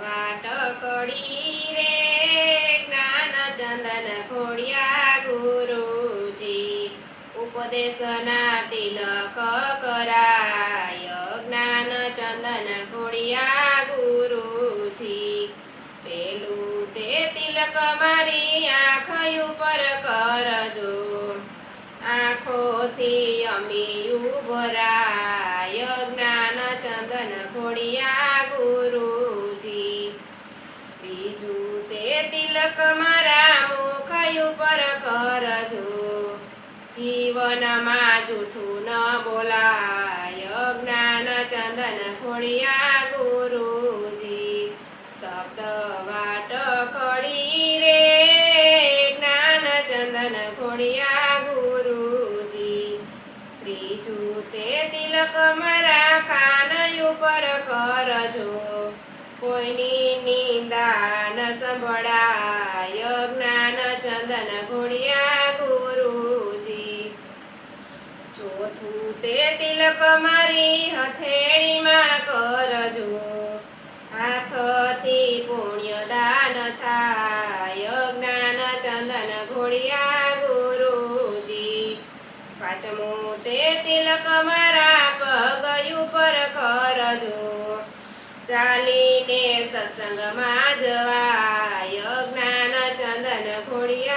વાટકડી રે જ્ઞાન ચંદન ખોડિયા ગુરુજી, ઉપદેશના તિલક કરાય જ્ઞાન ચંદન ખોડિયા ગુરુજી. પેલું તે તિલક મારી આંખ ઉપર કરજો, આંખોથી અમી ઉભરાય જ્ઞાન ચંદન ખોડિયા ગુરુજી બીજું તે તિલક મારા મુખ ઉપર કરજો. જીવનમાં જૂઠું ન બોલાય. જ્ઞાન ચંદન ખોડિયા ગુરુજી. શબ્દ વાટ ખડી રે. જ્ઞાન ચંદન ખોડિયા ગુરુજી. ત્રીજું તે તિલક મારા કાન ઉપર કરજો. કોઈની નિંદા ન સંભળાય. તે તિલક મારી હથેળીમાં કરજો. હાથથી પુણ્ય દાન થાય. જ્ઞાન ચંદન ઘોડિયા ગુરુજી. પાંચમું, તે તિલક મારા પગ ઉપર કરજો. ચાલીને સત્સંગમાં જવાય. જ્ઞાન ચંદન ઘોડિયા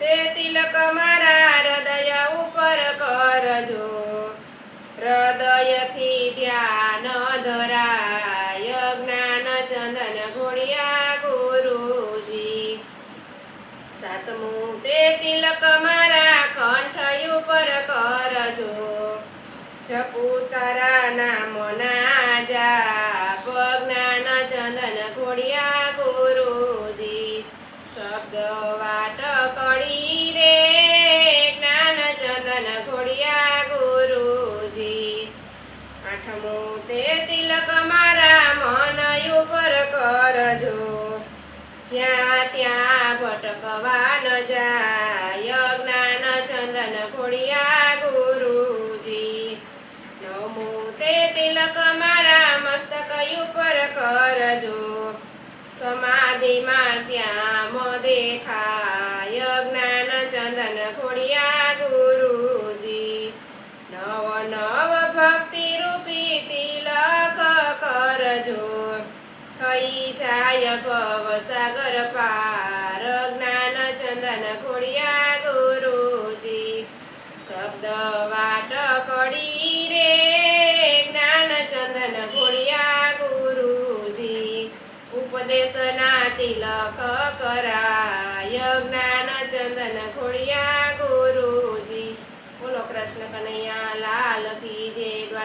તે તિલક મારા હૃદય ઉપર કરજો. હૃદયથી ધ્યાન ધરાય જ્ઞાન ચંદન ઘોડિયા ગુરુજી. સાતમું, તે તિલક મારા કંઠ ઉપર કરજો. જપુ તારા નામ ના જા જ્ઞાન ચંદન ઘોડિયા ચંદન ગુરુજી. આઠમો તે તિલક મારા મન ઉપર કરજો. જ્યાં ત્યાં ભટકવા ન જાય જ્ઞાન ચંદન ખોડિયા ગુરુજી. નમો તે તિલક મારા મસ્તક ઉપર કરજો. સમાધિમાં શ્યામ દેખાય જ્ઞાન ચંદન ખોડિયા ભક્તિ રૂપી તિલક કરજો. થઈ જાય ભવ સાગર પાર. જ્ઞાન ચંદન ખોડિયા ગુરુજી. શબ્દ વાટ કડી રે. જ્ઞાન ચંદન ખોડિયા ગુરુજી. ઉપદેશના તિલક કરાય. જ્ઞાન ચંદન ખોડિયા ગુરુજી. બોલો કૃષ્ણ કનૈયા લાલ કી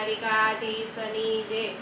દ્વારિકાધીશની જય